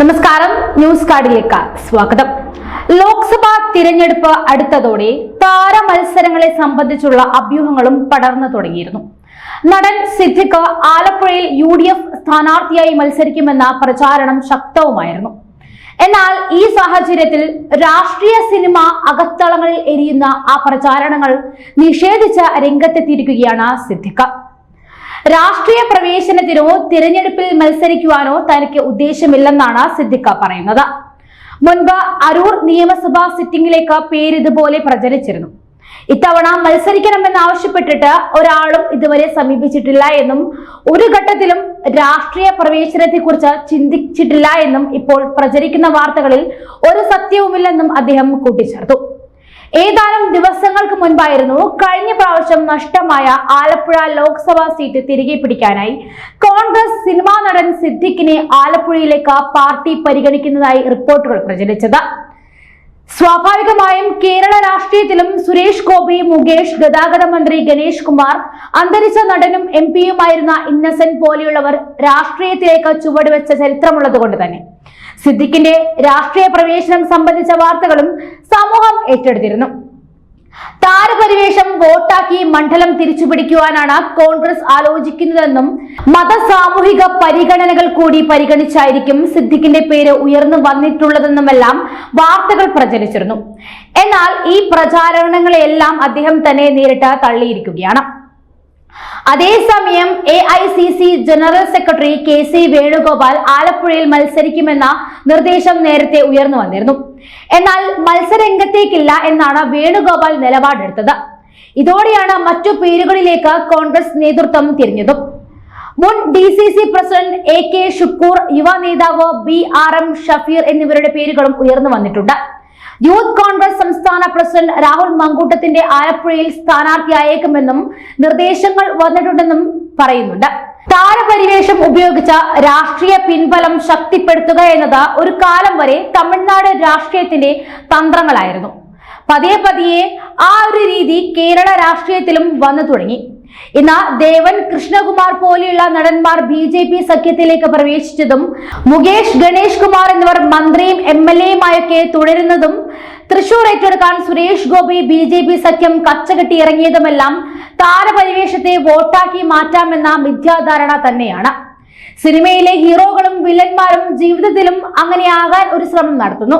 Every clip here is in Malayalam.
നമസ്കാരം. ന്യൂസ് കാർഡിലേക്ക് സ്വാഗതം. ലോക്സഭാ തിരഞ്ഞെടുപ്പ് അടുത്തതോടെ താര മത്സരങ്ങളെ സംബന്ധിച്ചുള്ള അഭ്യൂഹങ്ങളും പടർന്നു തുടങ്ങിയിരുന്നു. നടൻ സിദ്ദിഖ് ആലപ്പുഴയിൽ യു ഡി എഫ് സ്ഥാനാർത്ഥിയായി മത്സരിക്കുമെന്ന പ്രചാരണം ശക്തവുമായിരുന്നു. എന്നാൽ ഈ സാഹചര്യത്തിൽ രാഷ്ട്രീയ സിനിമ അകത്തളങ്ങളിൽ എരിയുന്ന ആ പ്രചാരണങ്ങൾ നിഷേധിച്ച രംഗത്തെത്തിയിരിക്കുകയാണ് സിദ്ദിഖ്. രാഷ്ട്രീയ പ്രവേശനത്തിനോ തിരഞ്ഞെടുപ്പിൽ മത്സരിക്കുവാനോ തനിക്ക് ഉദ്ദേശമില്ലെന്നാണ് സിദ്ദിഖ പറയുന്നത്. മുൻപ് അരൂർ നിയമസഭാ സിറ്റിംഗിലേക്ക് പേര് ഇതുപോലെ പ്രചരിച്ചിരുന്നു. ഇത്തവണ മത്സരിക്കണമെന്ന് ആവശ്യപ്പെട്ടിട്ട് ഒരാളും ഇതുവരെ സമീപിച്ചിട്ടില്ല എന്നും ഒരു ഘട്ടത്തിലും രാഷ്ട്രീയ പ്രവേശനത്തെക്കുറിച്ച് ചിന്തിച്ചിട്ടില്ല എന്നും ഇപ്പോൾ പ്രചരിക്കുന്ന വാർത്തകളിൽ ഒരു സത്യവുമില്ലെന്നും അദ്ദേഹം കൂട്ടിച്ചേർത്തു. ഏതാനും ദിവസങ്ങൾക്ക് മുൻപായിരുന്നു കഴിഞ്ഞ പ്രാവശ്യം നഷ്ടമായ ആലപ്പുഴ ലോക്സഭാ സീറ്റ് തിരികെ പിടിക്കാനായി കോൺഗ്രസ് സിനിമാ നടൻ സിദ്ദിഖിനെ ആലപ്പുഴയിലേക്ക് പാർട്ടി പരിഗണിക്കുന്നതായി റിപ്പോർട്ടുകൾ പ്രചരിച്ചത്. സ്വാഭാവികമായും കേരള രാഷ്ട്രീയത്തിലും സുരേഷ് ഗോപി മുകേഷ് ഗതാഗത മന്ത്രി ഗണേഷ് കുമാർ അന്തരിച്ച നടനും എം പിയുമായിരുന്ന ഇന്നസെന്റ് പോലെയുള്ളവർ രാഷ്ട്രീയത്തിലേക്ക് ചുവടുവെച്ച ചരിത്രമുള്ളത് കൊണ്ട് തന്നെ. സിദ്ദിഖിന്റെ രാഷ്ട്രീയ പ്രവേശനം സംബന്ധിച്ച വാർത്തകളും സമൂഹം ഏറ്റെടുത്തിരുന്നു. താരപരിവേഷം വോട്ടാക്കി മണ്ഡലം തിരിച്ചുപിടിക്കുവാനാണ് കോൺഗ്രസ് ആലോചിക്കുന്നതെന്നും മത സാമൂഹിക പരിഗണനകൾ കൂടി പരിഗണിച്ചായിരിക്കും സിദ്ദിഖിന്റെ പേര് ഉയർന്നു വന്നിട്ടുള്ളതെന്നുമെല്ലാം വാർത്തകൾ പ്രചരിച്ചിരുന്നു. എന്നാൽ ഈ പ്രചാരണങ്ങളെല്ലാം അദ്ദേഹം തന്നെ നേരിട്ട് തള്ളിയിരിക്കുകയാണ്. അതേസമയം A I C C general secretary K C Venugopal ആലപ്പുഴയിൽ മത്സരിക്കുമെന്ന നിർദ്ദേശം നേരത്തെ ഉയർന്നു വന്നിരുന്നു. എന്നാൽ മത്സരരംഗത്തേക്കില്ല എന്നാണ് വേണുഗോപാൽ നിലപാടെടുത്തത്. ഇതോടെയാണ് മറ്റു പേരുകളിലേക്ക് കോൺഗ്രസ് നേതൃത്വം തിരിഞ്ഞതും. മുൻ D C C president A K Shukoor യുവ നേതാവ് ബി ആർ എം ഷഫീർ എന്നിവരുടെ പേരുകളും ഉയർന്നു വന്നിട്ടുണ്ട്. യൂത്ത് സംസ്ഥാന പ്രസിഡന്റ് രാഹുൽ മങ്കൂട്ടത്തിന്റെ ആലപ്പുഴയിൽ സ്ഥാനാർത്ഥിയായേക്കുമെന്നും നിർദ്ദേശങ്ങൾ വന്നിട്ടുണ്ടെന്നും പറയുന്നുണ്ട്. താരപരിവേഷം ഉപയോഗിച്ച രാഷ്ട്രീയ പിൻബലം ശക്തിപ്പെടുത്തുക എന്നത് ഒരു കാലം വരെ തമിഴ്നാട് രാഷ്ട്രീയത്തിന്റെ തന്ത്രങ്ങളായിരുന്നു. പതിയെ പതിയെ ആ ഒരു രീതി കേരള രാഷ്ട്രീയത്തിലും വന്നു തുടങ്ങി. ഇന്ന് ദേവൻ കൃഷ്ണകുമാർ പോലെയുള്ള നടന്മാർ ബി ജെ പി സഖ്യത്തിലേക്ക് പ്രവേശിച്ചതും മുകേഷ് ഗണേഷ് കുമാർ എന്നിവർ മന്ത്രിയും എം എൽ എയുമായൊക്കെ തുടരുന്നതും തൃശൂർ ഏറ്റെടുക്കാൻ Suresh Gopi B J P സഖ്യം കച്ചകെട്ടി ഇറങ്ങിയതുമെല്ലാം താരപരിവേഷത്തെ വോട്ടാക്കി മാറ്റാമെന്ന മിഥ്യാധാരണ തന്നെയാണ്. സിനിമയിലെ ഹീറോകളും വില്ലന്മാരും ജീവിതത്തിലും അങ്ങനെയാകാൻ ഒരു ശ്രമം നടത്തുന്നു.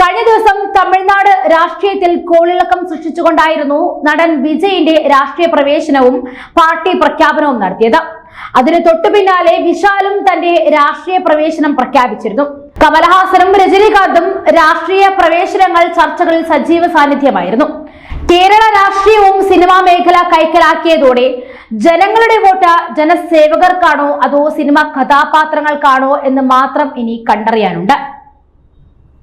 കഴിഞ്ഞ ദിവസം തമിഴ്നാട് രാഷ്ട്രീയത്തിൽ കോളിളക്കം സൃഷ്ടിച്ചുകൊണ്ടായിരുന്നു നടൻ വിജയിന്റെ രാഷ്ട്രീയ പ്രവേശനവും പാർട്ടി പ്രഖ്യാപനവും നടത്തിയത്. അതിന് തൊട്ടു പിന്നാലെ വിശാലും തന്റെ രാഷ്ട്രീയ പ്രവേശനം പ്രഖ്യാപിച്ചിരുന്നു. കമലഹാസനും രജനീകാന്തും രാഷ്ട്രീയ പ്രവേശനങ്ങൾ ചർച്ചകളിൽ സജീവ സാന്നിധ്യമായിരുന്നു. കേരള രാഷ്ട്രീയവും സിനിമാ മേഖല കൈക്കലാക്കിയതോടെ ജനങ്ങളുടെ വോട്ട് ജനസേവകർക്കാണോ അതോ സിനിമ കഥാപാത്രങ്ങൾക്കാണോ എന്ന് മാത്രം ഇനി കണ്ടറിയാനുണ്ട്.